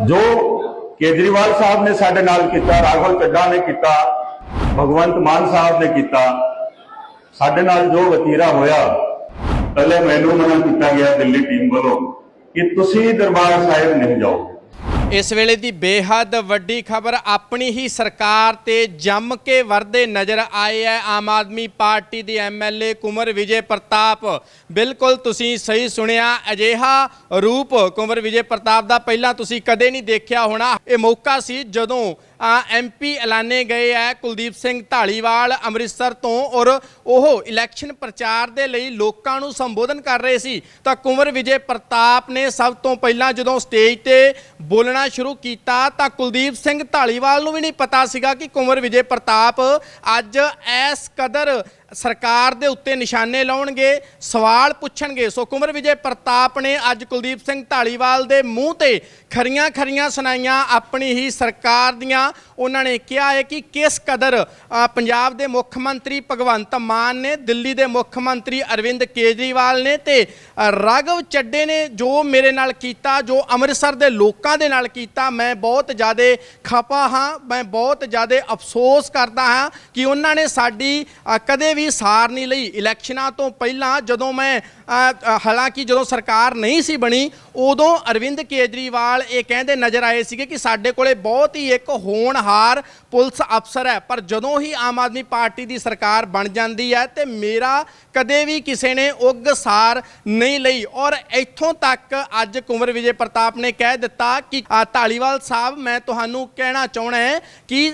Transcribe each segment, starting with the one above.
ਜੋ ਕੇਜਰੀਵਾਲ ਸਾਹਿਬ ਨੇ ਸਾਡੇ ਨਾਲ ਕੀਤਾ, ਰਾਘਵ ਚੱਡਾ ਨੇ ਕੀਤਾ, ਭਗਵੰਤ ਮਾਨ ਸਾਹਿਬ ਨੇ ਕੀਤਾ, ਸਾਡੇ ਨਾਲ ਜੋ ਵਤੀਰਾ ਹੋਇਆ, ਪਹਿਲੇ ਮੈਨੂੰ ਮਨਾ ਕੀਤਾ ਗਿਆ ਦਿੱਲੀ ਟੀਮ ਵੱਲੋਂ ਕਿ ਤੁਸੀਂ ਦਰਬਾਰ ਸਾਹਿਬ ਨਹੀਂ ਜਾਓ ਇਸ ਵੇਲੇ ਦੀ ਬੇਹੱਦ ਵੱਡੀ ਖਬਰ ਆਪਣੀ ਹੀ ਸਰਕਾਰ ਤੇ ਜੰਮ ਕੇ ਵਰਦੇ ਨਜ਼ਰ ਆਏ ਹੈ ਆਮ ਆਦਮੀ ਪਾਰਟੀ ਦੇ ਐਮਐਲਏ ਕੁਮਰ ਵਿਜੇ ਪ੍ਰਤਾਪ। ਬਿਲਕੁਲ ਤੁਸੀਂ ਸਹੀ ਸੁਣਿਆ, ਅਜਿਹਾ ਰੂਪ ਕੁਮਰ ਵਿਜੇ ਪ੍ਰਤਾਪ ਦਾ ਪਹਿਲਾਂ ਤੁਸੀਂ ਕਦੇ ਨਹੀਂ ਦੇਖਿਆ ਹੋਣਾ। ਇਹ ਮੌਕਾ ਸੀ ਜਦੋਂ ਐਮਪੀ ਐਲਾਨੇ ਗਏ ਹੈ ਕੁਲਦੀਪ ਸਿੰਘ ਢਾਲੀਵਾਲ ਅੰਮ੍ਰਿਤਸਰ ਤੋਂ ਔਰ ਉਹ ਇਲੈਕਸ਼ਨ ਪ੍ਰਚਾਰ ਦੇ ਲਈ ਲੋਕਾਂ ਨੂੰ ਸੰਬੋਧਨ ਕਰ ਰਹੇ ਸੀ। ਤਾਂ ਕੁੰਵਰ ਵਿਜੇ ਪ੍ਰਤਾਪ ਨੇ ਸਭ ਤੋਂ ਪਹਿਲਾਂ ਜਦੋਂ ਸਟੇਜ ਤੇ ਬੋਲਣਾ ਸ਼ੁਰੂ ਕੀਤਾ ਤਾਂ ਕੁਲਦੀਪ ਸਿੰਘ ਢਾਲੀਵਾਲ ਨੂੰ ਵੀ ਨਹੀਂ ਪਤਾ ਸੀਗਾ ਕਿ ਕੁੰਵਰ ਵਿਜੇ ਪ੍ਰਤਾਪ ਅੱਜ ਇਸ ਕਦਰ ਸਰਕਾਰ ਦੇ ਉੱਤੇ ਨਿਸ਼ਾਨੇ ਲਾਉਣਗੇ, ਸਵਾਲ ਪੁੱਛਣਗੇ। ਸੋ ਕੁੰਵਰ ਵਿਜੇ ਪ੍ਰਤਾਪ ਨੇ ਅੱਜ ਕੁਲਦੀਪ ਸਿੰਘ ਢਾਲੀਵਾਲ ਦੇ ਮੂੰਹ ਤੇ ਖਰੀਆਂ ਖਰੀਆਂ ਸੁਣਾਈਆਂ ਆਪਣੀ ਹੀ ਸਰਕਾਰ ਦੀਆਂ। ਉਹਨਾਂ ਨੇ ਕਿਹਾ ਹੈ ਕਿ ਕਿਸ ਕਦਰ ਪੰਜਾਬ ਦੇ ਮੁੱਖ ਮੰਤਰੀ ਭਗਵੰਤ ਮਾਨ ਨੇ, ਦਿੱਲੀ ਦੇ ਮੁੱਖ ਮੰਤਰੀ ਅਰਵਿੰਦ ਕੇਜਰੀਵਾਲ ਨੇ ਤੇ ਰਾਘਵ ਚੱਡੇ ਨੇ ਜੋ ਮੇਰੇ ਨਾਲ ਕੀਤਾ, ਜੋ ਅੰਮ੍ਰਿਤਸਰ ਦੇ ਲੋਕਾਂ ਦੇ ਨਾਲ ਕੀਤਾ। ਮੈਂ ਬਹੁਤ ਜ਼ਿਆਦਾ ਖਪਾ ਹਾਂ, ਮੈਂ ਬਹੁਤ ਜ਼ਿਆਦਾ ਅਫਸੋਸ ਕਰਦਾ ਹਾਂ ਕਿ ਉਹਨਾਂ ਨੇ ਸਾਡੀ ਕਦੇ ਵੀ ਸਾਰ ਨਹੀਂ ਲਈ ਇਲੈਕਸ਼ਨਾਂ ਤੋਂ ਪਹਿਲਾਂ ਜਦੋਂ ਮੈਂ ਹਾਲਾਂਕਿ ਜਦੋਂ ਸਰਕਾਰ ਨਹੀਂ ਸੀ ਬਣੀ ਉਦੋਂ ਅਰਵਿੰਦ ਕੇਜਰੀਵਾਲ ਇਹ ਕਹਿੰਦੇ ਨਜ਼ਰ ਆਏ ਸੀਗੇ ਕਿ ਸਾਡੇ ਕੋਲੇ ਬਹੁਤ ਹੀ ਇੱਕ ਹੋਣਹਾਰ ਪੁਲਿਸ ਅਫਸਰ ਹੈ ਪਰ ਜਦੋਂ ਹੀ ਆਮ ਆਦਮੀ ਪਾਰਟੀ ਦੀ ਸਰਕਾਰ ਬਣ ਜਾਂਦੀ ਹੈ ਤੇ ਮੇਰਾ ਕਦੇ ਵੀ ਕਿਸੇ ਨੇ ਉਗ ਸਾਰ ਨਹੀਂ ਲਈ। ਔਰ ਇੱਥੋਂ ਤੱਕ ਅੱਜ ਕੁੰਵਰ ਵਿਜੇ ਪ੍ਰਤਾਪ ਨੇ ਕਹਿ ਦਿੱਤਾ ਕਿ ਅ, ਧਾਲੀਵਾਲ ਸਾਹਿਬ ਮੈਂ ਤੁਹਾਨੂੰ ਕਹਿਣਾ ਚਾਹਣਾ ਹੈ ਕਿ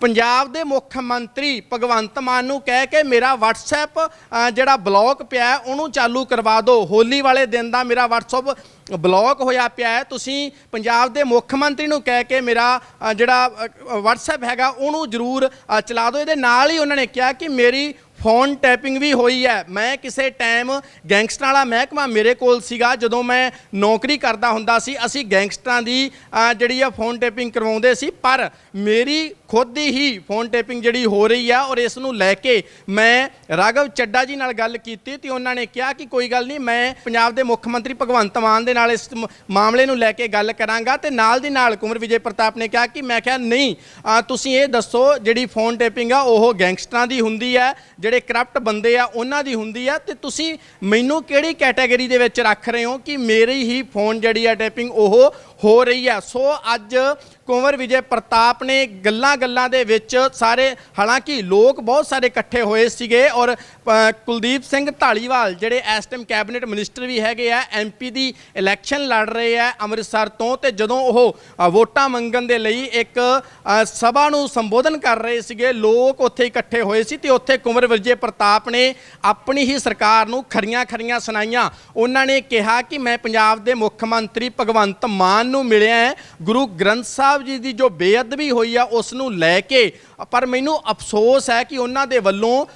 ਪੰਜਾਬ ਦੇ ਮੁੱਖ ਮੰਤਰੀ ਭਗਵੰਤ ਮਾਨ ਨੂੰ ਕਹਿ ਕੇ ਮੇਰਾ WhatsApp ਜਿਹੜਾ ਬਲੌਕ ਪਿਆ ਉਹਨੂੰ ਚਾਲੂ ਕਰਵਾ ਦਿਓ ਹੋਲੀ ਵਾਲੇ ਦਿਨ ਦਾ ਮੇਰਾ WhatsApp ਬਲੌਕ ਹੋਇਆ ਪਿਆ ਹੈ। ਤੁਸੀਂ ਪੰਜਾਬ ਦੇ ਮੁੱਖ ਮੰਤਰੀ ਨੂੰ ਕਹਿ ਕੇ ਮੇਰਾ ਜਿਹੜਾ ਅ, WhatsApp ਹੈਗਾ ਉਹਨੂੰ ਜ਼ਰੂਰ ਚਲਾ ਦਿਓ ਇਹਦੇ ਨਾਲ ਹੀ ਉਹਨਾਂ ਨੇ ਕਿਹਾ ਕਿ ਮੇਰੀ ਫੋਨ ਟੈਪਿੰਗ ਵੀ ਹੋਈ ਹੈ। ਮੈਂ ਕਿਸੇ ਟਾਈਮ ਗੈਂਗਸਟਰਾਂ ਵਾਲਾ ਮਹਿਕਮਾ ਮੇਰੇ ਕੋਲ ਸੀਗਾ, ਜਦੋਂ ਮੈਂ ਨੌਕਰੀ ਕਰਦਾ ਹੁੰਦਾ ਸੀ, ਅਸੀਂ ਗੈਂਗਸਟਰਾਂ ਦੀ ਜਿਹੜੀ ਆ ਫੋਨ ਟੈਪਿੰਗ ਕਰਵਾਉਂਦੇ ਸੀ। ਪਰ ਮੇਰੀ ਖੁਦ ਦੀ ਹੀ ਫੋਨ ਟੈਪਿੰਗ ਜਿਹੜੀ ਹੋ ਰਹੀ ਆ, ਔਰ ਇਸ ਨੂੰ ਲੈ ਕੇ ਮੈਂ ਰਾਘਵ ਚੱਡਾ ਜੀ ਨਾਲ ਗੱਲ ਕੀਤੀ ਤੇ ਉਹਨਾਂ ਨੇ ਕਿਹਾ ਕਿ ਕੋਈ ਗੱਲ ਨਹੀਂ, ਮੈਂ ਪੰਜਾਬ ਦੇ ਮੁੱਖ ਮੰਤਰੀ ਭਗਵੰਤ ਮਾਨ ਦੇ ਨਾਲ ਇਸ ਮ- ਮਾਮਲੇ ਨੂੰ ਲੈ ਕੇ ਗੱਲ ਕਰਾਂਗਾ ਤੇ ਨਾਲ ਦੀ ਨਾਲ ਕੁਮਰ ਵਿਜੇ ਪ੍ਰਤਾਪ ਨੇ ਕਿਹਾ ਕਿ ਮੈਂ ਕਿਹਾ, ਨਹੀਂ ਤੁਸੀਂ ਇਹ ਦੱਸੋ, ਜਿਹੜੀ ਫੋਨ ਟੈਪਿੰਗ ਆ, ਉਹ ਗੈਂਗਸਟਰਾਂ ਦੀ ਹੁੰਦੀ ਹੈ ਜਿਹੜੇ ਕਰਪਟ ਬੰਦੇ ਆ, ਉਹਨਾਂ ਦੀ ਹੁੰਦੀ ਆ। ਤੇ ਤੁਸੀਂ ਮੈਨੂੰ ਕਿਹੜੀ ਕੈਟਾਗਰੀ ਦੇ ਵਿੱਚ ਰੱਖ ਰਹੇ ਹੋ ਕਿ ਮੇਰੀ ਹੀ ਫੋਨ ਜਿਹੜੀ ਆ ਟੈਪਿੰਗ ਉਹ ਹੋ ਰਹੀ ਹੈ ਸੋ ਅੱਜ ਕੁੰਵਰ ਵਿਜੇ ਪ੍ਰਤਾਪ ਨੇ ਗੱਲਾਂ ਗੱਲਾਂ ਦੇ ਵਿੱਚ ਸਾਰੇ, ਹਾਲਾਂਕਿ ਲੋਕ ਬਹੁਤ ਸਾਰੇ ਇਕੱਠੇ ਹੋਏ ਸੀਗੇ ਔਰ ਕੁਲਦੀਪ ਸਿੰਘ ਢਾਲੀਵਾਲ ਜਿਹੜੇ ਇਸ ਟਾਈਮ ਕੈਬਨਿਟ ਮਿਨਿਸਟਰ ਵੀ ਹੈਗੇ ਆ ਐਮਪੀ ਦੀ ਇਲੈਕਸ਼ਨ ਲੜ ਰਹੇ ਆ ਅੰਮ੍ਰਿਤਸਰ ਤੋਂ ਤੇ ਜਦੋਂ ਉਹ ਵੋਟਾਂ ਮੰਗਣ ਦੇ ਲਈ ਇੱਕ ਸਭਾ ਨੂੰ ਸੰਬੋਧਨ ਕਰ ਰਹੇ ਸੀਗੇ, ਲੋਕ ਉੱਥੇ ਇਕੱਠੇ ਹੋਏ ਸੀ ਤੇ ਉੱਥੇ ਕੁੰਵਰ ਵਿਜੇ ਪ੍ਰਤਾਪ ਨੇ ਆਪਣੀ ਹੀ ਸਰਕਾਰ ਨੂੰ ਖਰੀਆਂ ਖਰੀਆਂ ਸੁਣਾਈਆਂ। ਉਹਨਾਂ ਨੇ ਕਿਹਾ ਕਿ ਮੈਂ ਪੰਜਾਬ ਦੇ ਮੁੱਖ ਮੰਤਰੀ ਭਗਵੰਤ ਮਾਨ ਨੂੰ ਮਿਲਿਆ ਹੈ। ਗੁਰੂ ਗ੍ਰੰਥ ਸਾਹਿਬ ਜੀ ਦੀ ਜੋ ਬੇਅਦਬੀ ਹੋਈ ਆ, ਉਸ ਨੂੰ ਲੈ ਕੇ। ਪਰ ਮੈਨੂੰ ਅਫਸੋਸ ਹੈ ਕਿ ਉਹਨਾਂ ਦੇ ਵੱਲੋਂ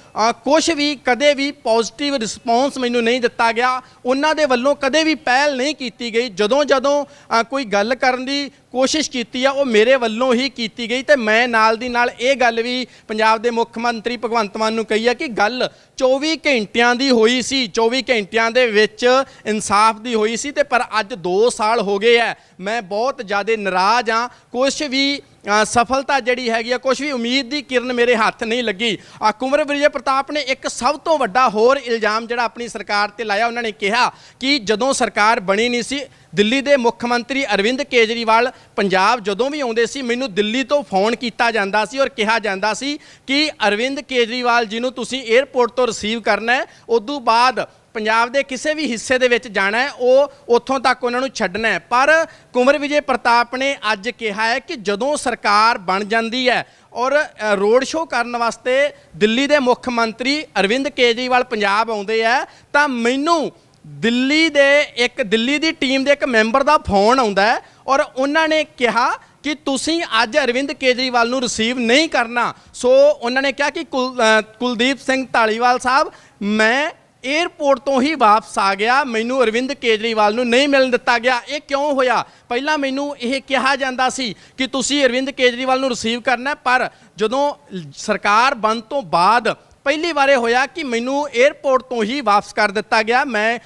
ਕੁਝ ਵੀ, ਕਦੇ ਵੀ ਪੋਜ਼ਿਟਿਵ ਰਿਸਪੌਂਸ ਮੈਨੂੰ ਨਹੀਂ ਦਿੱਤਾ ਗਿਆ। ਉਹਨਾਂ ਦੇ ਵੱਲੋਂ ਕਦੇ ਵੀ ਪਹਿਲ ਨਹੀਂ ਕੀਤੀ ਗਈ। ਜਦੋਂ ਜਦੋਂ ਕੋਈ ਗੱਲ ਕਰਨ ਦੀ ਕੋਸ਼ਿਸ਼ ਕੀਤੀ ਆ, ਉਹ ਮੇਰੇ ਵੱਲੋਂ ਹੀ ਕੀਤੀ ਗਈ ਤੇ ਮੈਂ ਨਾਲ ਦੀ ਨਾਲ ਇਹ ਗੱਲ ਵੀ ਪੰਜਾਬ ਦੇ ਮੁੱਖ ਮੰਤਰੀ ਭਗਵੰਤ ਮਾਨ ਨੂੰ ਕਹੀ ਆ ਕਿ ਗੱਲ 24 ਘੰਟਿਆਂ ਦੀ ਹੋਈ ਸੀ 24 ਘੰਟਿਆਂ ਦੇ ਵਿੱਚ ਇਨਸਾਫ ਦੀ ਹੋਈ ਸੀ ਤੇ ਪਰ ਅੱਜ 2 ਸਾਲ ਹੋ ਗਏ ਆ। ਮੈਂ ਬਹੁਤ ਜ਼ਿਆਦਾ ਨਾਰਾਜ਼ ਆ। ਕੁਝ ਵੀ ਸਫਲਤਾ ਜਿਹੜੀ ਹੈਗੀ ਆ ਕੁਝ ਵੀ ਉਮੀਦ ਦੀ ਕਿਰਨ ਮੇਰੇ ਹੱਥ ਨਹੀਂ ਲੱਗੀ। ਆ ਕੁੰਵਰ ਵਿਜੇ ਪ੍ਰਤਾਪ ਨੇ ਇੱਕ ਸਭ ਤੋਂ ਵੱਡਾ ਹੋਰ ਇਲਜ਼ਾਮ ਜਿਹੜਾ ਆਪਣੀ ਸਰਕਾਰ ਤੇ ਲਾਇਆ, ਉਹਨਾਂ ਨੇ ਕਿਹਾ ਕਿ ਜਦੋਂ ਸਰਕਾਰ ਬਣੀ ਨਹੀਂ ਸੀ, ਦਿੱਲੀ ਦੇ ਮੁੱਖ ਮੰਤਰੀ ਅਰਵਿੰਦ ਕੇਜਰੀਵਾਲ ਪੰਜਾਬ ਜਦੋਂ ਵੀ ਆਉਂਦੇ ਸੀ, ਮੈਨੂੰ ਦਿੱਲੀ ਤੋਂ ਫੋਨ ਕੀਤਾ ਜਾਂਦਾ ਸੀ ਔਰ ਕਿਹਾ ਜਾਂਦਾ ਸੀ ਕਿ ਅਰਵਿੰਦ ਕੇਜਰੀਵਾਲ ਜੀ ਨੂੰ ਤੁਸੀਂ 에ਅਰਪੋਰਟ ਤੋਂ ਰਿਸੀਵ ਕਰਨਾ ਹੈ। ਤੋਂ ਬਾਅਦ ਪੰਜਾਬ ਦੇ ਕਿਸੇ ਵੀ ਹਿੱਸੇ ਦੇ ਵਿੱਚ ਜਾਣਾ ਹੈ, ਉਹ ਉੱਥੋਂ ਤੱਕ ਉਹਨਾਂ ਨੂੰ ਛੱਡਣਾ ਹੈ। ਪਰ ਕੁੰਵਰ ਵਿਜੇ ਪ੍ਰਤਾਪ ਨੇ ਅੱਜ ਕਿਹਾ ਹੈ ਕਿ ਜਦੋਂ ਸਰਕਾਰ ਬਣ ਜਾਂਦੀ ਹੈ ਔਰ ਰੋਡ ਸ਼ੋਅ ਕਰਨ ਵਾਸਤੇ ਦਿੱਲੀ ਦੇ ਮੁੱਖ ਮੰਤਰੀ ਅਰਵਿੰਦ ਕੇਜਰੀਵਾਲ ਪੰਜਾਬ ਆਉਂਦੇ ਆ, ਤਾਂ ਮੈਨੂੰ ਦਿੱਲੀ ਦੇ ਇੱਕ, ਦਿੱਲੀ ਦੀ ਟੀਮ ਦੇ ਇੱਕ ਮੈਂਬਰ ਦਾ ਫੋਨ ਆਉਂਦਾ ਹੈ ਔਰ ਉਹਨਾਂ ਨੇ ਕਿਹਾ ਕਿ ਤੁਸੀਂ ਅੱਜ ਅਰਵਿੰਦ ਕੇਜਰੀਵਾਲ ਨੂੰ ਰਿਸੀਵ ਨਹੀਂ ਕਰਨਾ। ਸੋ ਉਹਨਾਂ ਨੇ ਕਿਹਾ ਕਿ ਕੁਲ- ਕੁਲਦੀਪ ਸਿੰਘ ਢਾਲੀਵਾਲ ਸਾਹਿਬ, ਮੈਂ 에ਅਰਪੋਰਟ ਤੋਂ ਹੀ ਵਾਪਸ ਆ ਗਿਆ। ਮੈਨੂੰ ਅਰਵਿੰਦ ਕੇਜਰੀਵਾਲ ਨੂੰ ਨਹੀਂ ਮਿਲਣ ਦਿੱਤਾ ਗਿਆ। ਇਹ ਕਿਉਂ ਹੋਇਆ? ਪਹਿਲਾਂ ਮੈਨੂੰ ਇਹ ਕਿਹਾ ਜਾਂਦਾ ਸੀ ਕਿ ਤੁਸੀਂ ਅਰਵਿੰਦ ਕੇਜਰੀਵਾਲ ਨੂੰ ਰਿਸੀਵ ਕਰਨਾ ਪਰ ਜਦੋਂ ਸਰਕਾਰ ਬਣ ਤੋਂ ਬਾਅਦ ਪਹਿਲੀ ਵਾਰੇ ਹੋਇਆ ਕਿ ਮੈਨੂੰ 에ਅਰਪੋਰਟ ਤੋਂ ਹੀ ਵਾਪਸ ਕਰ ਦਿੱਤਾ ਗਿਆ, ਮੈਂ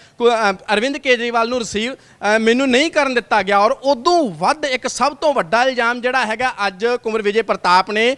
ਅਰਵਿੰਦ ਕੇਜਰੀਵਾਲ ਨੂੰ ਰਿਸੀਵ ਮੈਨੂੰ ਨਹੀਂ ਕਰਨ ਦਿੱਤਾ ਗਿਆ। ਔਰ ਉਦੋਂ ਵੱਧ ਇੱਕ ਸਭ ਤੋਂ ਵੱਡਾ ਇਲਜ਼ਾਮ ਜਿਹੜਾ ਹੈਗਾ, ਅੱਜ ਕੁੰਵਰ ਵਿਜੇ ਪ੍ਰਤਾਪ ਨੇ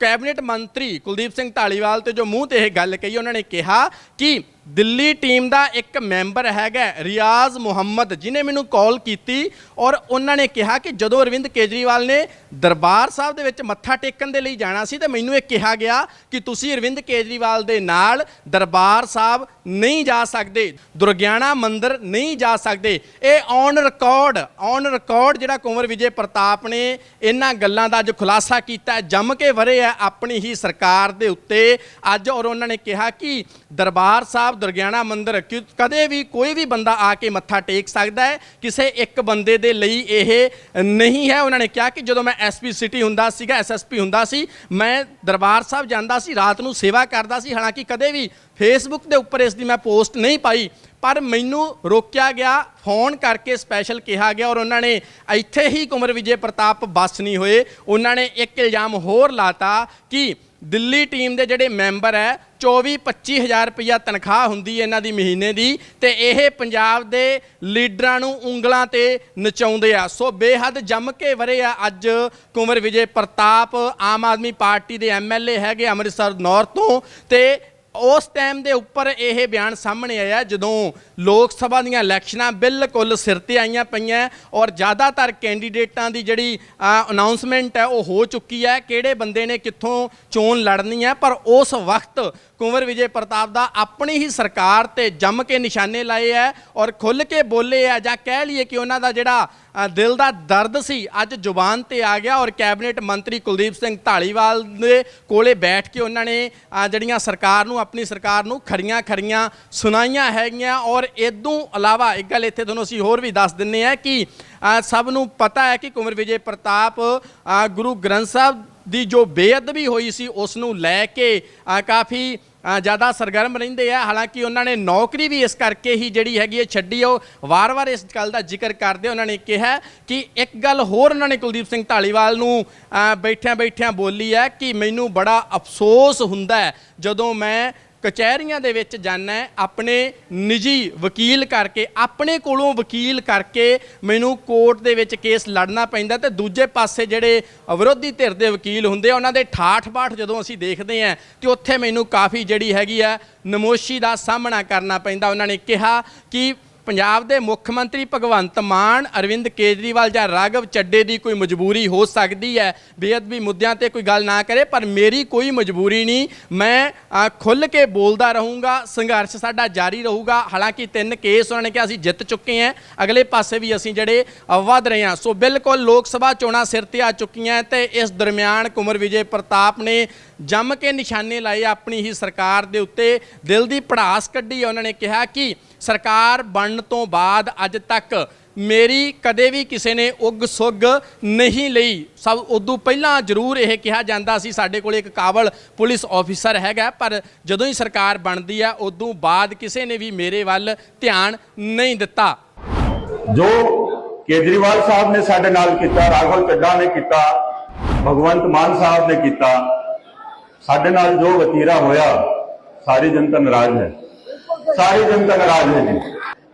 ਕੈਬਨਿਟ ਮੰਤਰੀ ਕੁਲਦੀਪ ਸਿੰਘ ਢਾਲੀਵਾਲ ਤੇ ਜੋ ਮੂੰਹ ਤੇ ਇਹ ਗੱਲ ਕਹੀ, ਉਹਨਾਂ ਨੇ ਕਿਹਾ ਕਿ ਦਿੱਲੀ ਟੀਮ ਦਾ ਇੱਕ ਮੈਂਬਰ ਹੈਗਾ ਰਿਆਜ਼ ਮੁਹੰਮਦ ਜਿਨੇ ਮੈਨੂੰ ਕਾਲ ਕੀਤੀ ਔਰ ਉਹਨਾਂ ਨੇ ਕਿਹਾ ਕਿ ਜਦੋਂ ਅਰਵਿੰਦ ਕੇਜਰੀਵਾਲ ਨੇ ਦਰਬਾਰ ਸਾਹਿਬ ਦੇ ਵਿੱਚ ਮੱਥਾ ਟੇਕਣ ਦੇ ਲਈ ਜਾਣਾ ਸੀ ਤਾਂ ਮੈਨੂੰ ਇਹ ਕਿਹਾ ਗਿਆ ਕਿ ਤੁਸੀਂ ਅਰਵਿੰਦ ਕੇਜਰੀਵਾਲ ਦੇ ਨਾਲ ਦਰਬਾਰ ਸਾਹਿਬ ਨਹੀਂ ਜਾ ਸਕਦੇ, ਦੁਰਗਿਆਣਾ ਮੰਦਿਰ ਨਹੀਂ ਜਾ ਸਕਦੇ। ਇਹ ਔਨ ਰਿਕਾਰਡ ਔਨ ਰਿਕਾਰਡ ਜਿਹੜਾ ਕੁੰਵਰ ਵਿਜੇ ਪ੍ਰਤਾਪ ਨੇ ਇਹਨਾਂ ਗੱਲਾਂ ਦਾ ਅੱਜ ਖੁਲਾਸਾ ਕੀਤਾ ਜੰਮ ਕੇ ਵਰੇ ਹੈ ਆਪਣੀ ਹੀ ਸਰਕਾਰ ਦੇ ਉੱਤੇ। ਅੱਜ ਔਰ ਉਹਨਾਂ ਨੇ ਕਿਹਾ ਕਿ ਦਰਬਾਰ ਸਾਹਿਬ ਦੁਰਗਿਆਣਾ ਮੰਦਿਰ ਕਦੇ ਵੀ ਕੋਈ ਵੀ ਬੰਦਾ ਆ ਕੇ ਮੱਥਾ ਟੇਕ ਸਕਦਾ ਹੈ, ਕਿਸੇ ਇੱਕ ਬੰਦੇ ਦੇ ਲਈ ਇਹ ਨਹੀਂ ਹੈ। ਉਹਨਾਂ ਨੇ ਕਿਹਾ ਕਿ ਜਦੋਂ ਮੈਂ ਐਸਪੀ ਸਿਟੀ ਹੁੰਦਾ ਸੀਗਾ ਐਸਐਸਪੀ ਹੁੰਦਾ ਸੀ, ਮੈਂ ਦਰਬਾਰ ਸਾਹਿਬ ਜਾਂਦਾ ਸੀ, ਰਾਤ ਨੂੰ ਸੇਵਾ ਕਰਦਾ ਸੀ। ਹਾਲਾਂਕਿ ਕਦੇ ਵੀ ਫੇਸਬੁੱਕ ਦੇ ਉੱਪਰ ਇਸ ਦੀ ਮੈਂ ਪੋਸਟ ਨਹੀਂ ਪਾਈ। ਪਰ ਮੈਨੂੰ ਰੋਕਿਆ ਗਿਆ ਫੋਨ ਕਰਕੇ ਸਪੈਸ਼ਲ ਕਿਹਾ ਗਿਆ ਔਰ ਉਹਨਾਂ ਨੇ ਇੱਥੇ ਹੀ ਕੁਮਰ ਵਿਜੇ ਪ੍ਰਤਾਪ ਬੱਸ ਨਹੀਂ ਹੋਏ। ਉਹਨਾਂ ਨੇ ਇੱਕ ਇਲਜ਼ਾਮ ਹੋਰ ਲਾਤਾ ਕਿ ਦਿੱਲੀ ਟੀਮ ਦੇ ਜਿਹੜੇ ਮੈਂਬਰ ਹੈ 24 25000 ਰੁਪਇਆ ਤਨਖਾਹ ਹੁੰਦੀ ਹੈ ਇਹਨਾਂ ਦੀ ਮਹੀਨੇ ਦੀ ਤੇ ਇਹ ਪੰਜਾਬ ਦੇ ਲੀਡਰਾਂ ਨੂੰ ਉਂਗਲਾਂ ਤੇ ਨਚਾਉਂਦੇ ਆ। ਸੋ ਬੇਹੱਦ ਜੰਮ ਕੇ ਵਰੇ ਆ ਅੱਜ ਕੁੰਵਰ ਵਿਜੇ ਪ੍ਰਤਾਪ, ਆਮ ਆਦਮੀ ਪਾਰਟੀ ਦੇ ਐਮਐਲਏ ਹੈਗੇ ਅੰਮ੍ਰਿਤਸਰ ਨਾਰਥ ਤੋਂ ਤੇ ਉਸ ਟਾਈਮ ਦੇ ਉੱਪਰ ਇਹ ਬਿਆਨ ਸਾਹਮਣੇ ਆਇਆ ਜਦੋਂ ਲੋਕ ਸਭਾ ਦੀਆਂ ਇਲੈਕਸ਼ਨਾਂ ਬਿਲਕੁਲ ਸਿਰ ਤੇ ਆਈਆਂ ਪਈਆਂ ਔਰ ਜ਼ਿਆਦਾਤਰ ਕੈਂਡੀਡੇਟਾਂ ਦੀ ਜਿਹੜੀ ਅਨਾਉਂਸਮੈਂਟ ਹੈ ਉਹ ਹੋ ਚੁੱਕੀ ਹੈ, ਕਿਹੜੇ ਬੰਦੇ ਨੇ ਕਿੱਥੋਂ ਚੋਣ ਲੜਨੀ ਹੈ, ਪਰ ਉਸ ਵਕਤ ਕੁੰਵਰ ਵਿਜੇ ਪ੍ਰਤਾਪ ਦਾ ਆਪਣੀ ਹੀ ਸਰਕਾਰ ਤੇ ਜੰਮ ਕੇ ਨਿਸ਼ਾਨੇ ਲਾਏ ਹੈ ਔਰ ਖੁੱਲ ਕੇ ਬੋਲੇ ਆ ਜਾਂ ਕਹਿ ਲਈਏ ਕਿ ਉਹਨਾਂ ਦਾ ਜਿਹੜਾ ਦਿਲ ਦਾ ਦਰਦ ਸੀ, ਅੱਜ ਜ਼ੁਬਾਨ ਤੇ ਆ ਗਿਆ ਔਰ ਕੈਬਨਿਟ ਮੰਤਰੀ ਕੁਲਦੀਪ ਸਿੰਘ ਢਾਲੀਵਾਲ ਦੇ ਕੋਲੇ ਬੈਠ ਕੇ ਉਹਨਾਂ ਨੇ ਜਿਹੜੀਆਂ ਸਰਕਾਰ ਨੂੰ, ਆਪਣੀ ਸਰਕਾਰ ਨੂੰ ਖੜੀਆਂ ਖੜੀਆਂ ਸੁਣਾਈਆਂ ਹੈਗੀਆਂ ਔਰ ਇਦੋਂ ਇਲਾਵਾ ਇੱਕ ਗੱਲ ਇੱਥੇ ਤੁਹਾਨੂੰ ਅਸੀਂ ਹੋਰ ਵੀ ਦੱਸ ਦਿੰਨੇ ਆ ਕਿ ਸਭ ਨੂੰ ਪਤਾ ਹੈ ਕਿ ਕੁੰਵਰ ਵਿਜੇ ਪ੍ਰਤਾਪ ਗੁਰੂ ਗ੍ਰੰਥ ਸਾਹਿਬ ਦੀ ਜੋ ਬੇਅਦਬੀ ਹੋਈ ਸੀ, ਉਸ ਨੂੰ ਲੈ ਕੇ ਕਾਫੀ ਜ਼ਿਆਦਾ ਸਰਗਰਮ ਰਹਿੰਦੇ ਆ, ਹਾਲਾਂਕਿ ਉਹਨਾਂ ਨੇ ਨੌਕਰੀ ਵੀ ਇਸ ਕਰਕੇ ਹੀ ਜਿਹੜੀ ਹੈਗੀ ਹੈ ਛੱਡੀ ਉਹ ਵਾਰ-ਵਾਰ ਇਸ ਗੱਲ ਦਾ ਜ਼ਿਕਰ ਕਰਦੇ ਉਹਨਾਂ ਨੇ ਕਿਹਾ ਕਿ ਇੱਕ ਗੱਲ ਹੋਰ ਉਹਨਾਂ ਨੇ ਕੁਲਦੀਪ ਸਿੰਘ ਢਾਲੀਵਾਲ ਨੂੰ ਬੈਠਿਆਂ ਬੈਠਿਆਂ ਬੋਲੀ ਹੈ ਕਿ ਮੈਨੂੰ ਬੜਾ ਅਫਸੋਸ ਹੁੰਦਾ ਜਦੋਂ ਮੈਂ ਕਚਹਿਰੀਆਂ ਦੇ ਵਿੱਚ ਜਾਣਾ ਆਪਣੇ ਨਿੱਜੀ ਵਕੀਲ ਕਰਕੇ, ਆਪਣੇ ਕੋਲੋਂ ਵਕੀਲ ਕਰਕੇ ਮੈਨੂੰ ਕੋਰਟ ਦੇ ਵਿੱਚ ਕੇਸ ਲੜਨਾ ਪੈਂਦਾ ਤੇ ਦੂਜੇ ਪਾਸੇ ਜਿਹੜੇ ਵਿਰੋਧੀ ਧਿਰ ਦੇ ਵਕੀਲ ਹੁੰਦੇ ਆ, ਉਹਨਾਂ ਦੇ ਠਾਠ ਬਾਠ ਜਦੋਂ ਅਸੀਂ ਦੇਖਦੇ ਹਾਂ ਤੇ ਉੱਥੇ ਮੈਨੂੰ ਕਾਫੀ ਜਿਹੜੀ ਹੈਗੀ ਆ ਨਮੋਸ਼ੀ ਦਾ ਸਾਹਮਣਾ ਕਰਨਾ ਪੈਂਦਾ। ਉਹਨਾਂ ਨੇ ਕਿਹਾ ਕਿ ਪੰਜਾਬ ਦੇ ਮੁੱਖ ਮੰਤਰੀ ਭਗਵੰਤ ਮਾਨ ਅਰਵਿੰਦ ਕੇਜਰੀਵਾਲ ਜਾਂ ਰਾਘਵ ਚੱਡੇ ਦੀ ਕੋਈ ਮਜਬੂਰੀ ਹੋ ਸਕਦੀ ਹੈ? ਬੇਅਦਬੀ ਮੁੱਦਿਆਂ ਤੇ ਕੋਈ ਗੱਲ ਨਾ ਕਰੇ ਪਰ ਮੇਰੀ ਕੋਈ ਮਜਬੂਰੀ ਨਹੀਂ। ਮੈਂ ਅ, ਖੁੱਲ੍ਹ ਕੇ ਬੋਲਦਾ ਰਹੂੰਗਾ ਸੰਘਰਸ਼ ਸਾਡਾ ਜਾਰੀ ਰਹੂਗਾ। ਹਾਲਾਂਕਿ ਤਿੰਨ ਕੇਸ ਉਹਨਾਂ ਨੇ ਕਿਹਾ ਅਸੀਂ ਜਿੱਤ ਚੁੱਕੇ ਹਾਂ। ਅਗਲੇ ਪਾਸੇ ਵੀ ਅਸੀਂ ਜਿਹੜੇ ਵੱਧ ਰਹੇ ਹਾਂ। ਸੋ ਬਿਲਕੁਲ ਲੋਕ ਸਭਾ ਚੋਣਾਂ ਸਿਰ ਤੇ ਆ ਚੁੱਕੀਆਂ ਤੇ ਇਸ ਦਰਮਿਆਨ ਕੁਮਰ ਵਿਜੇ ਪ੍ਰਤਾਪ ਨੇ ਜੰਮ ਕੇ ਨਿਸ਼ਾਨੇ ਲਾਏ ਆਪਣੀ ਹੀ ਸਰਕਾਰ ਦੇ ਉੱਤੇ। ਦਿਲ ਦੀ ਪੜਾਸ ਕੱਢੀ ਉਹਨਾਂ ਨੇ ਕਿਹਾ ਕਿ ਸਰਕਾਰ ਬਣਨ ਤੋਂ ਬਾਅਦ ਅੱਜ ਤੱਕ ਮੇਰੀ ਕਦੇ ਵੀ ਕਿਸੇ ਨੇ ਉੱਗ ਸੁੱਗ ਨਹੀਂ ਲਈ। ਸਭ ਉਦੋਂ ਪਹਿਲਾਂ ਜ਼ਰੂਰ ਇਹ ਕਿਹਾ ਜਾਂਦਾ ਸੀ, ਸਾਡੇ ਕੋਲ ਇੱਕ ਕਾਬਲ ਪੁਲਿਸ ਆਫੀਸਰ ਹੈਗਾ, ਪਰ ਜਦੋਂ ਹੀ ਸਰਕਾਰ ਬਣਦੀ ਆ, ਉਦੋਂ ਬਾਅਦ ਕਿਸੇ ਨੇ ਵੀ ਮੇਰੇ ਵੱਲ ਧਿਆਨ ਨਹੀਂ ਦਿੱਤਾ। ਜੋ ਕੇਜਰੀਵਾਲ ਸਾਹਿਬ ਨੇ ਸਾਡੇ ਨਾਲ ਕੀਤਾ ਰਾਘਵ ਚੱਡਾ ਨੇ ਕੀਤਾ, ਭਗਵੰਤ ਮਾਨ ਸਾਹਿਬ ਨੇ ਕੀਤਾ, ਸਾਡੇ ਨਾਲ ਜੋ ਵਤੀਰਾ ਹੋਇਆ, ਸਾਰੀ ਜਨਤਾ ਨਾਰਾਜ਼ ਹੈ। ਸਾਰੀ ਜਨਤਾ ਨਾਰਾਜ਼ ਹੈ ਜੀ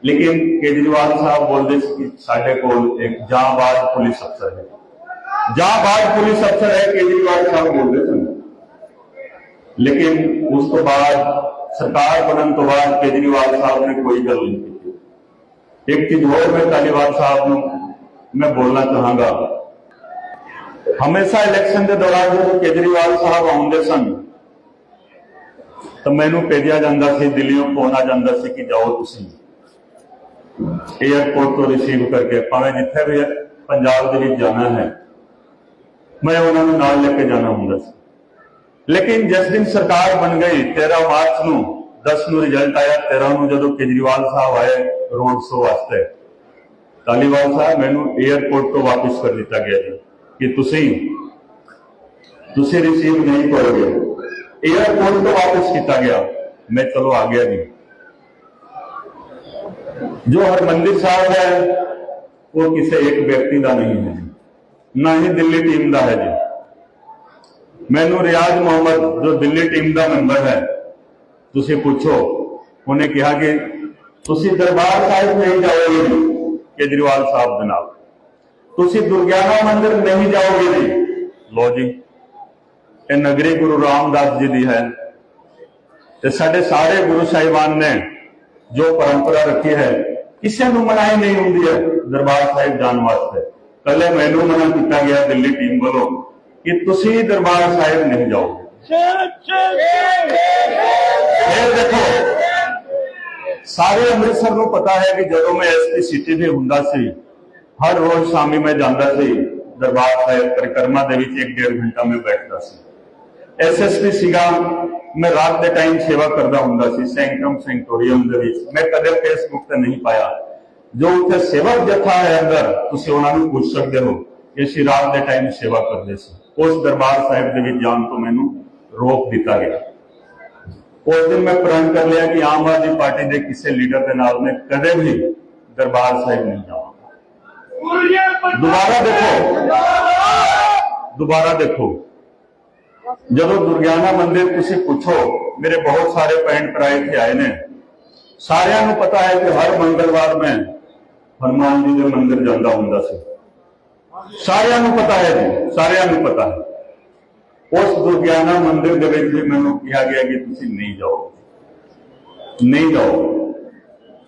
ਲੇਕਿਨ ਕੇਜਰੀਵਾਲ ਸਾਹਿਬ ਬੋਲਦੇ ਸੀ ਕਿ ਸਾਡੇ ਕੋਲ ਇੱਕ ਜਾਂਬਾਜ਼ ਪੁਲਿਸ ਅਫਸਰ ਹੈ ਜਾਂਬਾਜ਼ ਪੁਲਿਸ ਅਫਸਰ ਹੈ ਕੇਜਰੀਵਾਲ ਸਾਹਿਬ ਬੋਲਦੇ ਸਨ ਲੇਕਿਨ ਉਸ ਤੋਂ ਬਾਅਦ ਸਰਕਾਰ ਬਣਨ ਤੋਂ ਬਾਅਦ ਕੇਜਰੀਵਾਲ ਸਾਹਿਬ ਨੇ ਕੋਈ ਗੱਲ ਨਹੀਂ ਕੀਤੀ ਇੱਕ ਚੀਜ਼ ਹੋਰ ਮੈਂ ਧੰਨਵਾਦ ਸਾਹਿਬ ਨੂੰ ਮੈਂ ਬੋਲਣਾ ਚਾਹਾਂਗਾ ਹਮੇਸ਼ਾ ਇਲੈਕਸ਼ਨ ਦੇ ਦੌਰਾਨ ਜਦੋਂ ਕੇਜਰੀਵਾਲ ਸਾਹਿਬ ਆਉਂਦੇ ਸਨ ਤਾਂ ਮੈਨੂੰ ਭੇਜਿਆ ਜਾਂਦਾ ਸੀ, ਦਿੱਲੀੋਂ ਫੋਨ ਆ ਜਾਂਦਾ ਸੀ ਕਿ ਜਾਓ ਤੁਸੀਂ। 에ਅਰਪੋਰਟ ਤੋਂ ਰਿਸੀਵ ਕਰਕੇ ਭਾਵੇਂ ਜਿੱਥੇ ਵੀ ਪੰਜਾਬ ਦੇ ਵਿੱਚ ਜਾਣਾ ਹੈ। ਮੈਂ ਉਹਨਾਂ ਨੂੰ ਨਾਲ ਲੈ ਕੇ ਜਾਣਾ ਹੁੰਦਾ ਸੀ। ਲੇਕਿਨ ਜਿਸ ਦਿਨ ਸਰਕਾਰ ਬਣ ਗਈ 13 ਮਾਰਚ ਨੂੰ 10 ਨੂੰ ਰਿਜ਼ਲਟ ਆਇਆ 13 ਨੂੰ ਜਦੋਂ ਕੇਜਰੀਵਾਲ ਸਾਹਿਬ ਆਏ ਰੋਡ ਸ਼ੋ ਵਾਸਤੇ ਤਾਲੀਵਾਲ ਸਾਹਿਬ ਮੈਨੂੰ 에ਅਰਪੋਰਟ ਤੋਂ ਵਾਪਸ ਕਰ ਦਿੱਤਾ ਗਿਆ ਜੀ, ਕਿ ਤੁਸੀਂ ਤੁਸੀਂ ਰਿਸੀਵ ਨਹੀਂ ਕਰੋਗੇ। ਏਅਰਪੋਰਟ ਤੋਂ ਵਾਪਸ ਕੀਤਾ ਗਿਆ। ਮੈਂ ਚਲੋ ਆ ਗਿਆ ਜੀ। ਜੋ ਹਰਮੰਦਰ ਸਾਹਿਬ ਹੈ, ਉਹ ਕਿਸੇ ਇੱਕ ਵਿਅਕਤੀ ਦਾ ਨਹੀਂ ਹੈ ਨਾ ਹੀ ਦਿੱਲੀ ਟੀਮ ਦਾ ਹੈ ਜੀ। ਮੈਨੂੰ ਰਿਆਜ਼ ਮੁਹੰਮਦ, ਜੋ ਦਿੱਲੀ ਟੀਮ ਦਾ ਮੈਂਬਰ ਹੈ, ਤੁਸੀਂ ਪੁੱਛੋ। ਉਹਨੇ ਕਿਹਾ ਕਿ ਤੁਸੀਂ ਦਰਬਾਰ ਸਾਹਿਬ ਨਹੀਂ ਜਾਓਗੇ ਕੇਜਰੀਵਾਲ ਸਾਹਿਬ ਦੇ ਨਾਲ। ਤੁਸੀਂ ਦੁਰਗਿਆਨਾ ਮੰਦਿਰ ਨਹੀਂ ਜਾਓਗੇ ਜੀ। ਲੋ ਜੀ ਇਹ ਨਗਰੀ ਗੁਰੂ ਰਾਮਦਾਸ ਜੀ ਦੀ ਹੈ। ਤੇ ਸਾਡੇ ਸਾਰੇ ਗੁਰੂ ਸਾਹਿਬਾਨ ਨੇ ਜੋ ਪਰੰਪਰਾ ਰੱਖੀ ਹੈ, ਕਿਸੇ ਨੂੰ ਮਨਾਈ ਨਹੀਂ ਹੁੰਦੀ ਹੈ ਦਰਬਾਰ ਸਾਹਿਬ ਜਾਣ ਵਾਸਤੇ। ਕੱਲੇ ਮੈਨੂੰ ਮਨਾ ਕੀਤਾ ਗਿਆ ਦਿੱਲੀ ਟੀਮ ਵੱਲੋਂ ਕਿ ਤੁਸੀਂ ਦਰਬਾਰ ਸਾਹਿਬ ਨਹੀਂ ਜਾਓ। ਫਿਰ ਦੇਖੋ, ਸਾਰੇ ਅੰਮ੍ਰਿਤਸਰ ਨੂੰ ਪਤਾ ਹੈ ਕਿ ਜਦੋਂ ਮੈਂ ਐਸਪੀ ਸਿਟੀ ਦੇ ਹੁੰਦਾ ਸੀ, ਹਰ ਰੋਜ਼ ਸ਼ਾਮੀ ਮੈਂ ਜਾਂਦਾ ਸੀ ਦਰਬਾਰ ਸਾਹਿਬ, ਪਰਿਕਰਮਾ ਦੇ ਵਿੱਚ 1.5 ਘੰਟਾ ਮੈਂ ਬੈਠਦਾ ਸੀ। ਐਸਐਸਪੀ ਸੀਗਾ। ਮੈਂ ਰਾਤ ਦੇ ਟਾਈਮ ਸੇਵਾ ਕਰਦਾ ਹੁੰਦਾ ਸੀ ਸੈਂਕਟਮ ਸੈਂਟੋਰੀਅਮ ਦੇ ਵਿੱਚ। ਮੈਂ ਕਦੇ ਫੇਸਬੁੱਕ ਤੇ ਨਹੀਂ ਪਾਇਆ। ਜੋ ਉੱਥੇ ਸੇਵਕ ਜਥਾ ਹੈ ਅੰਦਰ, ਤੁਸੀਂ ਉਹਨਾਂ ਨੂੰ ਪੁੱਛ ਸਕਦੇ ਹੋ ਕਿ ਅਸੀਂ ਰਾਤ ਦੇ ਟਾਈਮ ਸੇਵਾ ਕਰਦੇ ਸੀ। ਉਸ ਦਰਬਾਰ ਸਾਹਿਬ ਦੇ ਵਿੱਚ ਜਾਣ ਤੋਂ ਮੈਨੂੰ ਰੋਕ ਦਿੱਤਾ ਗਿਆ। ਉਸ ਦਿਨ ਮੈਂ ਪ੍ਰਣ ਕਰ ਲਿਆ ਕਿ ਆਮ ਆਦਮੀ ਪਾਰਟੀ ਦੇ ਕਿਸੇ ਲੀਡਰ ਦੇ ਨਾਲ ਮੈਂ ਕਦੇ ਵੀ ਦਰਬਾਰ ਸਾਹਿਬ ਨਹੀਂ ਜਾਵਾਂਗਾ। ਦੁਬਾਰਾ ਦੇਖੋ। ਦੁਬਾਰਾ ਦੇਖੋ। ਜਦੋਂ ਦੁਰਗਿਆਨਾ ਮੰਦਿਰ ਤੁਸੀਂ ਪੁੱਛੋ, ਮੇਰੇ ਬਹੁਤ ਸਾਰੇ ਭੈਣ ਭਰਾ ਇੱਥੇ ਆਏ ਨੇ। ਸਾਰਿਆਂ ਨੂੰ ਪਤਾ ਹੈ ਕਿ ਹਰ ਮੰਗਲਵਾਰ ਮੈਂ ਹਨੂਮਾਨ ਜੀ ਦੇ ਮੰਦਿਰ ਜਾਂਦਾ ਹੁੰਦਾ ਸੀ। ਸਾਰਿਆਂ ਨੂੰ ਪਤਾ ਹੈ ਜੀ, ਸਾਰਿਆਂ ਨੂੰ ਪਤਾ ਹੈ। ਉਸ ਦੁਰਗਿਆਨਾ ਮੰਦਿਰ ਦੇ ਵਿੱਚ ਵੀ ਮੈਨੂੰ ਕਿਹਾ ਗਿਆ ਕਿ ਤੁਸੀਂ ਨਹੀਂ ਜਾਓ। ਨਹੀਂ ਜਾਓ।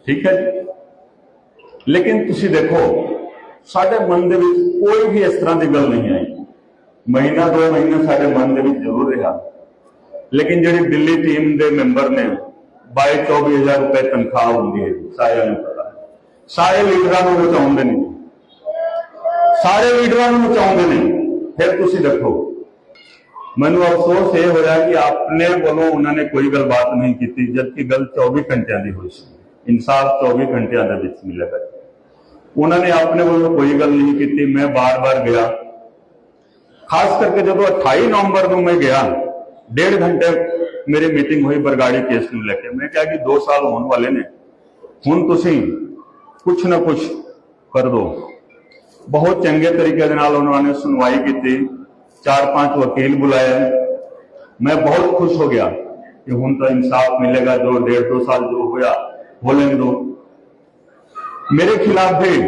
ਠੀਕ ਹੈ ਜੀ? ਲੇਕਿਨ ਤੁਸੀਂ ਦੇਖੋ, ਸਾਡੇ ਮਨ ਦੇ ਵਿੱਚ ਕੋਈ ਵੀ ਇਸ ਤਰ੍ਹਾਂ ਦੀ ਗੱਲ ਨਹੀਂ ਆਈ। ਮਹੀਨਾ ਦੋ ਮਹੀਨਾ ਸਾਡੇ ਮਨ ਦੇ ਵਿੱਚ ਜ਼ਰੂਰ ਰਿਹਾ। ਲੇਕਿਨ ਜਿਹੜੀ ਦਿੱਲੀ ਟੀਮ ਦੇ ਮੈਂਬਰ ਨੇ 22 24000 ਰੁਪਏ ਤਨਖਾਹ ਹੁੰਦੀ ਹੈ, ਸਾਰਿਆਂ ਨੂੰ ਪਤਾ। ਸਾਰੇ ਲੀਡਰਾਂ ਨੂੰ ਬਚਾਉਂਦੇ ਨੇ। ਸਾਰੇ ਲੀਡਰਾਂ ਨੂੰ ਬਚਾਉਂਦੇ ਨੇ। ਫਿਰ ਤੁਸੀਂ ਦੇਖੋ, ਮੈਨੂੰ ਅਫਸੋਸ ਇਹ ਹੋਇਆ ਕਿ ਆਪਣੇ ਵੱਲੋਂ ਉਹਨਾਂ ਨੇ ਕੋਈ ਗੱਲਬਾਤ ਨਹੀਂ ਕੀਤੀ, ਜਦਕਿ ਗੱਲ 24 ਘੰਟਿਆਂ ਦੀ ਹੋਈ ਸੀ। ਇਨਸਾਫ 24 ਘੰਟਿਆਂ ਦੇ ਵਿੱਚ ਮਿਲੇਗਾ ਉਹਨਾਂ ਨੇ ਆਪਣੇ ਵੱਲੋਂ ਕੋਈ ਗੱਲ ਨਹੀਂ ਕੀਤੀ, ਮੈਂ ਬਾਰ-ਬਾਰ ਗਿਆ। ਖਾਸ ਕਰਕੇ ਜਦੋਂ 28 ਨਵੰਬਰ ਨੂੰ ਮੈਂ ਗਿਆ ਡੇਢ ਘੰਟੇ ਮੇਰੀ ਮੀਟਿੰਗ ਹੋਈ ਬਰਗਾੜੀ ਕੇਸ ਨੂੰ ਲੈ ਕੇ ਮੈਂ ਕਿਹਾ ਕਿ 2 ਸਾਲ ਹੋਣ ਵਾਲੇ ਨੇ ਹੁਣ ਤੁਸੀਂ ਕੁਛ ਨਾ ਕੁਛ ਕਰ ਦਿਓ ਬਹੁਤ ਚੰਗੇ ਤਰੀਕੇ ਦੇ ਨਾਲ ਉਹਨਾਂ ਨੇ ਸੁਣਵਾਈ ਕੀਤੀ ਚਾਰ ਪੰਜ ਵਕੀਲ ਬੁਲਾਏ ਮੈਂ ਬਹੁਤ ਖੁਸ਼ ਹੋ ਗਿਆ ਕਿ ਹੁਣ ਤਾਂ ਇਨਸਾਫ ਮਿਲੇਗਾ ਜੋ ਡੇਢ ਦੋ ਸਾਲ ਜੋ ਹੋਇਆ ਹੋ ਲੈਣ ਦੋ ਮੇਰੇ ਖਿਲਾਫ ਵੀ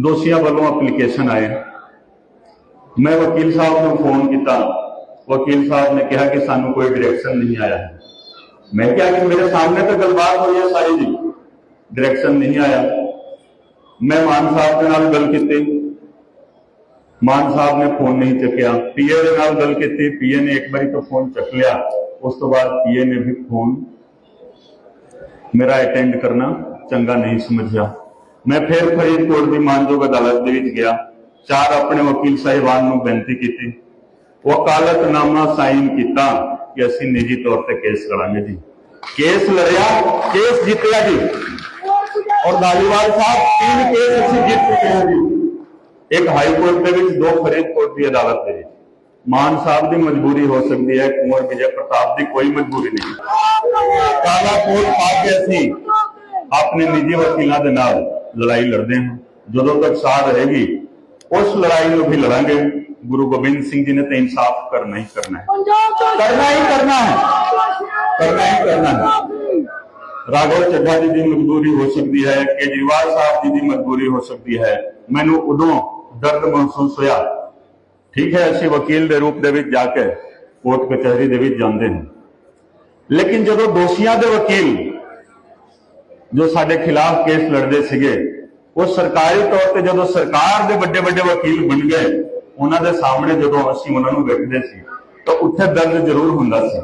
ਦੋਸ਼ੀਆਂ ਵੱਲੋਂ ਐਪਲੀਕੇਸ਼ਨ ਆਏ ਮੈਂ ਵਕੀਲ ਸਾਹਿਬ ਨੂੰ ਫੋਨ ਕੀਤਾ ਵਕੀਲ ਸਾਹਿਬ ਨੇ ਕਿਹਾ ਕਿ ਸਾਨੂੰ ਕੋਈ ਡਾਇਰੈਕਸ਼ਨ ਨਹੀਂ ਆਇਆ ਹੈ ਮੈਂ ਕਿਹਾ ਕਿ ਮੇਰੇ ਸਾਹਮਣੇ ਤਾਂ ਗੱਲਬਾਤ ਹੋਈ ਹੈ ਸਾਰੀ ਜੀ ਡਾਇਰੈਕਸ਼ਨ ਨਹੀਂ ਆਇਆ ਮੈਂ ਮਾਨ ਸਾਹਿਬ ਦੇ ਨਾਲ ਗੱਲ ਕੀਤੀ ਮਾਨ ਸਾਹਿਬ ਨੇ ਫੋਨ ਨਹੀਂ ਚੱਕਿਆ ਪੀਏ ਦੇ ਨਾਲ ਗੱਲ ਕੀਤੀ ਪੀਏ ਨੇ ਇੱਕ ਵਾਰੀ ਤਾਂ ਫੋਨ ਚੱਕ ਲਿਆ ਉਸ ਤੋਂ ਬਾਅਦ ਪੀਏ ਨੇ ਵੀ ਫੋਨ ਮੇਰਾ ਅਟੈਂਡ ਕਰਨਾ ਚੰਗਾ ਨਹੀਂ ਸਮਝਿਆ ਮੈਂ ਫਿਰ ਫਰੀਦਕੋਟ ਦੀ ਮਾਨਯੋਗ ਅਦਾਲਤ ਦੇ ਵਿੱਚ ਗਿਆ ਚਾਰ ਆਪਣੇ ਵਕੀਲ ਸਾਹਿਬਾਨ ਨੂੰ ਬੇਨਤੀ ਕੀਤੀ। ਵਕਾਲਤਨਾਮਾ ਸਾਈਨ ਕੀਤਾ ਕਿ ਅਸੀਂ ਨਿੱਜੀ ਤੌਰ ਤੇ ਕੇਸ ਲੜਾਂਗੇ ਜੀ। ਕੇਸ ਲੜਿਆ, ਕੇਸ ਜਿੱਤਿਆ ਜੀ। ਔਰ ਧਾਲੀਵਾਲ ਸਾਹਿਬ, ਤਿੰਨ ਕੇਸ ਅਸੀਂ ਜਿੱਤ ਚੁੱਕੇ ਹਾਂ ਜੀ। ਇੱਕ ਹਾਈ ਕੋਰਟ ਦੇ ਵਿੱਚ, ਦੋ ਫਰੀਦਕੋਟ ਦੀ ਅਦਾਲਤ ਦੇ ਵਿੱਚ। ਮਾਨ ਸਾਹਿਬ ਦੀ ਮਜਬੂਰੀ ਹੋ ਸਕਦੀ ਹੈ, ਕੁੰਵਰ ਵਿਜੇ ਪ੍ਰਤਾਪ ਦੀ ਕੋਈ ਮਜਬੂਰੀ ਨਹੀਂ। ਕਾਲਾ ਕੋਟ ਪਾ ਕੇ ਅਸੀਂ ਆਪਣੇ ਨਿੱਜੀ ਵਕੀਲਾਂ ਦੇ ਨਾਲ ਲੜਾਈ ਲੜਦੇ ਹਾਂ। ਜਦੋਂ ਤੱਕ ਸਾਥ ਰਹੇਗੀ ਉਸ ਲੜਾਈ ਨੂੰ ਵੀ ਲੜਾਂਗੇ। ਗੁਰੂ ਗੋਬਿੰਦ ਸਿੰਘ ਜੀ ਨੇ ਤਾਂ ਇਨਸਾਫ ਕਰਨਾ ਹੀ ਕਰਨਾ ਹੈ। ਕਰਨਾ ਹੀ ਕਰਨਾ ਹੈ। ਕਰਨਾ ਹੀ ਕਰਨਾ ਹੈ। ਰਾਘਵ ਚੱਡਾ ਜੀ ਦੀ ਮਜਬੂਰੀ ਹੋ ਸਕਦੀ ਹੈ ਕੇਜਰੀਵਾਲ ਸਾਹਿਬ ਜੀ ਦੀ ਮਜਬੂਰੀ ਹੋ ਸਕਦੀ ਹੈ। ਮੈਨੂੰ ਉਦੋਂ ਦਰਦ ਮਹਿਸੂਸ ਹੋਇਆ। ਠੀਕ ਹੈ ਅਸੀਂ ਵਕੀਲ ਦੇ ਰੂਪ ਦੇ ਵਿੱਚ ਜਾ ਕੇ ਕੋਰਟ ਕਚਹਿਰੀ ਦੇ ਵਿੱਚ ਜਾਂਦੇ ਹਾਂ। ਲੇਕਿਨ ਜਦੋਂ ਦੋਸ਼ੀਆਂ ਦੇ ਵਕੀਲ ਜੋ ਸਾਡੇ ਖਿਲਾਫ ਕੇਸ ਲੜਦੇ ਸੀਗੇ ਉਹ ਸਰਕਾਰੀ ਤੌਰ ਤੇ ਜਦੋਂ ਸਰਕਾਰ ਦੇ ਵੱਡੇ ਵੱਡੇ ਵਕੀਲ ਬਣ ਗਏ ਉਹਨਾਂ ਦੇ ਸਾਹਮਣੇ ਜਦੋਂ ਅਸੀਂ ਉਹਨਾਂ ਨੂੰ ਵੇਖਦੇ ਸੀ ਤਾਂ ਉੱਥੇ ਦਰਦ ਜ਼ਰੂਰ ਹੁੰਦਾ ਸੀ।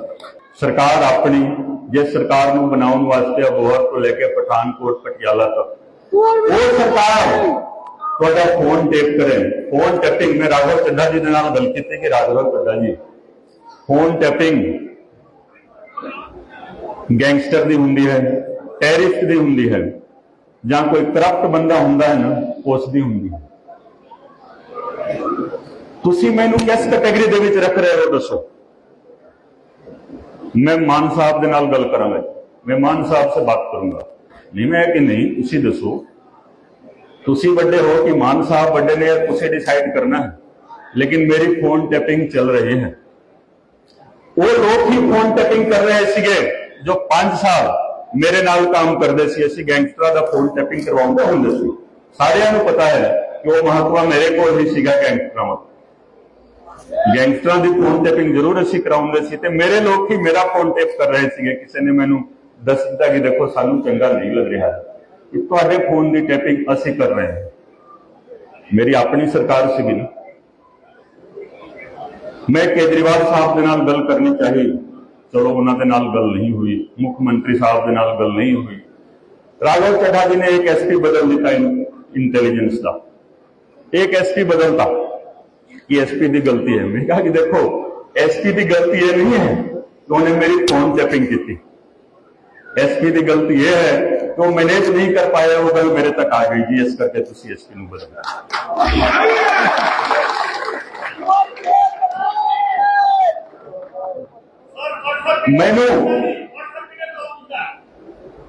ਸਰਕਾਰ ਆਪਣੀ ਜੇ ਸਰਕਾਰ ਨੂੰ ਬਣਾਉਣ ਵਾਸਤੇ ਅਬੋਹਰ ਤੋਂ ਲੈ ਕੇ ਪਠਾਨਕੋਟ ਪਟਿਆਲਾ ਤੱਕ ਉਹ ਸਰਕਾਰ ਤੁਹਾਡਾ ਫੋਨ ਟੇਪ ਕਰੇ। ਫੋਨ ਟੈਪਿੰਗ ਮੈਂ ਰਾਘਵ ਚੱਡਾ ਜੀ ਦੇ ਨਾਲ ਗੱਲ ਕੀਤੀ ਕਿ ਰਾਘਵ ਚੱਡਾ ਜੀ ਫੋਨ ਟੈਪਿੰਗ ਗੈਂਗਸਟਰ ਦੀ ਹੁੰਦੀ ਹੈ ਟੈਰਿਸਟ ਦੀ ਹੁੰਦੀ ਹੈ। ਜਾਂ ਕੋਈ ਕਰਪਟ ਬੰਦਾ ਹੁੰਦਾ ਹੈ ਨਾ, ਉਸ ਦੀ ਹੁੰਦੀ ਹੈ। ਤੁਸੀਂ ਮੈਨੂੰ ਕਿਸ ਕੈਟਾਗਰੀ ਦੇ ਵਿੱਚ ਰੱਖ ਰਹੇ ਹੋ, ਦੱਸੋ। ਮੈਂ ਮਾਨ ਸਾਹਿਬ ਦੇ ਨਾਲ ਗੱਲ ਕਰਾਂਗਾ ਮੈਂ ਮਾਨ ਸਾਹਿਬ ਸੇ ਬਾਤ ਕਰੂੰਗਾ। ਨਹੀਂ, ਮੈਂ ਕਿ ਨਹੀਂ, ਤੁਸੀਂ ਦੱਸੋ। ਤੁਸੀਂ ਵੱਡੇ ਹੋ ਕਿ ਮਾਨ ਸਾਹਿਬ ਵੱਡੇ ਨੇ, ਤੁਸੀਂ ਡਿਸਾਈਡ ਕਰਨਾ ਹੈ। ਲੇਕਿਨ ਮੇਰੀ ਫੋਨ ਟੈਪਿੰਗ ਚੱਲ ਰਹੀ ਹੈ। ਉਹ ਲੋਕ ਹੀ ਫੋਨ ਟੈਪਿੰਗ ਕਰ ਰਹੇ ਸੀਗੇ ਜੋ 5 ਸਾਲ ਮੇਰੇ ਨਾਲ ਕੰਮ ਕਰਦੇ ਸੀ, ਅਸੀਂ ਗੈਂਗਸਟਰਾਂ ਦਾ ਫੋਨ ਟੈਪਿੰਗ ਕਰਵਾਉਂਦੇ ਹੁੰਦੇ ਸੀ। ਸਾਰਿਆਂ ਨੂੰ ਪਤਾ ਹੈ ਕਿ ਉਹ ਮਹੱਤਵਾ ਮੇਰੇ ਕੋਲ ਹੀ ਸੀਗਾ ਗੈਂਗਸਟਰਾਂ ਦਾ ਗੈਂਗਸਟਰਾਂ ਦੀ ਫੋਨ ਟੈਪਿੰਗ ਜ਼ਰੂਰ ਅਸੀਂ ਕਰਾਉਂਦੇ ਸੀ ਤੇ ਮੇਰੇ ਲੋਕ ਹੀ ਮੇਰਾ ਫੋਨ ਟੈਪ ਕਰ ਰਹੇ ਸੀਗੇ। ਕਿਸੇ ਨੇ ਮੈਨੂੰ ਦੱਸ ਦਿੱਤਾ ਕਿ ਦੇਖੋ, ਸਾਨੂੰ ਚੰਗਾ ਨਹੀਂ ਲੱਗ ਰਿਹਾ ਕਿ ਤੁਹਾਡੇ ਫੋਨ ਦੀ ਟੈਪਿੰਗ ਅਸੀਂ ਕਰ ਰਹੇ ਹਾਂ। ਮੇਰੀ ਆਪਣੀ ਸਰਕਾਰ ਸੀਗੀ ਨਾ। ਮੈਂ ਕੇਜਰੀਵਾਲ ਸਾਹਿਬ ਦੇ ਨਾਲ ਗੱਲ ਕਰਨੀ ਚਾਹੀਦੀ ਚਲੋ ਉਹਨਾਂ ਦੇ ਨਾਲ ਗੱਲ ਨਹੀਂ ਹੋਈ ਮੁੱਖ ਮੰਤਰੀ ਸਾਹਿਬ ਦੇ ਨਾਲ ਗੱਲ ਨਹੀਂ ਹੋਈ ਰਾਘਵ ਚੱਡਾ ਜੀ ਨੇ ਇੱਕ ਐਸਪੀ ਬਦਲ ਦਿੱਤਾ ਇੰਟੈਲੀਜੈਂਸ ਦਾ एक एसपी बदलता कि एसपी की गलती है मैंने कहा कि देखो एसपी की गलती ये नहीं है कि उन्हें मेरी फोन टैपिंग की थी एसपी की गलती ये है कि वो मैनेज नहीं कर पाया वो गल मेरे तक आ गई जी इस करके तुम एसपी ਨੂੰ ਮੈਨੂੰ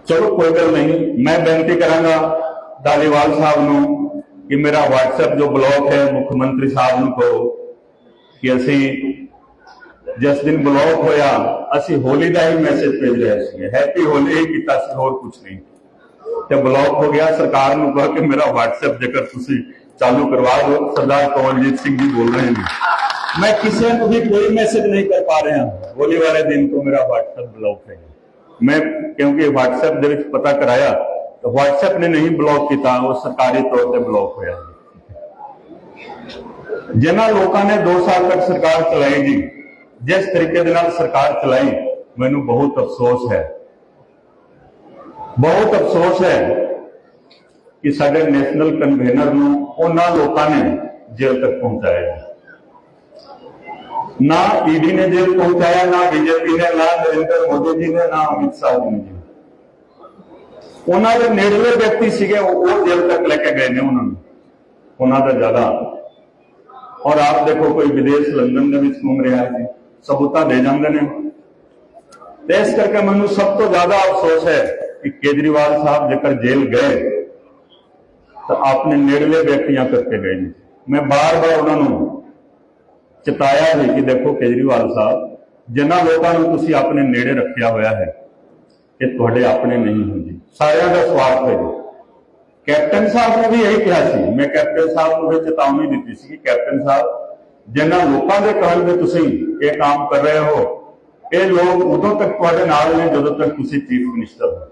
ਚਲੋ ਕੋਈ ਗੱਲ ਨਹੀਂ, ਮੈਂ ਬੇਨਤੀ ਕਰਾਂਗਾ ਦਾਲੀਵਾਲ ਸਾਹਿਬ ਨੂੰ ਕਿ ਮੇਰਾ WhatsApp ਜੋ ਬਲੌਕ ਹੈ, ਮੁੱਖ ਮੰਤਰੀ ਸਾਹਿਬ ਨੂੰ ਕਹੋ ਕਿ ਅਸੀਂ ਜਿਸ ਦਿਨ ਬਲੌਕ ਹੋਇਆ, ਅਸੀਂ ਹੋਲੀ ਦਾ ਹੀ ਮੈਸੇਜ ਭੇਜ ਰਹੇ ਸੀ ਹੈਪੀ ਹੋਲੀ ਹੀ ਕੀਤਾ ਸੀ, ਹੋਰ ਕੁਝ ਨਹੀਂ। ਤੇ ਬਲੌਕ ਹੋ ਗਿਆ, ਸਰਕਾਰ ਨੂੰ ਕਹੋ ਕਿ ਮੇਰਾ WhatsApp ਜੇਕਰ ਤੁਸੀਂ ਚਾਲੂ ਕਰਵਾ ਦਿਓ। ਸਰਦਾਰ ਕਵਲਜੀਤ ਸਿੰਘ ਜੀ ਬੋਲ ਰਹੇ ਨੇ। ਮੈਂ ਕਿਸੇ ਨੂੰ ਵੀ ਕੋਈ ਮੈਸੇਜ ਨਹੀਂ ਕਰ ਪਾ ਰਿਹਾ ਹੋਲੀ ਵਾਲੇ ਦਿਨ ਤੋਂ ਮੇਰਾ WhatsApp ਬਲੌਕ ਹੈ ਮੈਂ ਕਿਉਂਕਿ WhatsApp ਦੇ ਵਿੱਚ ਪਤਾ ਕਰਾਇਆ ਤਾਂ WhatsApp ਨੇ ਨਹੀਂ ਬਲੌਕ ਕੀਤਾ ਉਹ ਸਰਕਾਰੀ ਤੌਰ ਤੇ ਬਲੌਕ ਹੋਇਆ ਜਿਨ੍ਹਾਂ ਲੋਕਾਂ ਨੇ 2 ਸਾਲ ਤੱਕ ਸਰਕਾਰ ਚਲਾਈ ਜੀ ਜਿਸ ਤਰੀਕੇ ਦੇ ਨਾਲ ਸਰਕਾਰ ਚਲਾਈ ਮੈਨੂੰ ਬਹੁਤ ਅਫਸੋਸ ਹੈ ਬਹੁਤ ਅਫਸੋਸ ਹੈ ਕਿ ਸਾਡੇ ਨੈਸ਼ਨਲ ਕਨਵੀਨਰ ਨੂੰ ਉਹਨਾਂ ਲੋਕਾਂ ਨੇ ਜੇਲ੍ਹ ਤੱਕ ਪਹੁੰਚਾਇਆ ਨਾ ਈਡੀ ਨੇ ਜੇਲ੍ਹ ਪਹੁੰਚਾਇਆ ਨਾ ਬੀਜੇਪੀ ਨੇ, ਨਾ ਨਰਿੰਦਰ ਮੋਦੀ ਜੀ ਨੇ, ਨਾ ਅਮਿਤ ਸ਼ਾਹ ਨੇ। ਉਹਨਾਂ ਦੇ ਨੇੜਲੇ ਵਿਅਕਤੀ ਸੀਗੇ, ਉਹ ਜੇਲ੍ਹ ਤੱਕ ਲੈ ਕੇ ਗਏ ਨੇ ਉਹਨਾਂ ਨੂੰ। ਉਹਨਾਂ ਦਾ ਜ਼ਿਆਦਾ ਔਰ ਆਪ ਦੇਖੋ, ਕੋਈ ਵਿਦੇਸ਼ ਲੰਡਨ ਦੇ ਵਿੱਚ ਘੁੰਮ ਰਿਹਾ ਹੈ ਸਬੂਤਾਂ ਦੇ ਜਾਂਦੇ ਨੇ। ਇਸ ਕਰਕੇ ਮੈਨੂੰ ਸਭ ਤੋਂ ਜ਼ਿਆਦਾ ਅਫਸੋਸ ਹੈ ਕਿ ਕੇਜਰੀਵਾਲ ਸਾਹਿਬ ਜੇਕਰ ਜੇਲ੍ਹ ਗਏ, ਤਾਂ ਆਪਣੇ ਨੇੜਲੇ ਵਿਅਕਤੀਆਂ ਕਰਕੇ ਗਏ ਨੇ। ਮੈਂ ਬਾਰ-ਬਾਰ ਉਹਨਾਂ ਨੂੰ ਚਿਤਾਇਆ ਸੀ ਕਿ ਦੇਖੋ ਕੇਜਰੀਵਾਲ ਸਾਹਿਬ, ਜਿਨ੍ਹਾਂ ਲੋਕਾਂ ਨੂੰ ਤੁਸੀਂ ਆਪਣੇ ਨੇੜੇ ਰੱਖਿਆ ਹੋਇਆ ਹੈ, ਇਹ ਤੁਹਾਡੇ ਆਪਣੇ ਨਹੀਂ ਹੁੰਦੇ। ਸਾਰਿਆਂ ਦਾ ਸਵਾਰਥ ਹੈ ਕੈਪਟਨ ਸਾਹਿਬ ਨੇ ਵੀ ਇਹੀ ਕਿਹਾ ਸੀ। ਮੈਂ ਕੈਪਟਨ ਸਾਹਿਬ ਨੂੰ ਵੀ ਚੇਤਾਵਨੀ ਦਿੱਤੀ ਸੀ ਕਿ ਕੈਪਟਨ ਸਾਹਿਬ, ਜਿਨ੍ਹਾਂ ਲੋਕਾਂ ਦੇ ਕਹਿਣ ਤੇ ਤੁਸੀਂ ਇਹ ਕੰਮ ਕਰ ਰਹੇ ਹੋ, ਇਹ ਲੋਕ ਉਦੋਂ ਤੱਕ ਤੁਹਾਡੇ ਨਾਲ ਨੇ ਜਦੋਂ ਤੱਕ ਤੁਸੀਂ ਚੀਫ ਮਿਨਿਸਟਰ ਹੋ।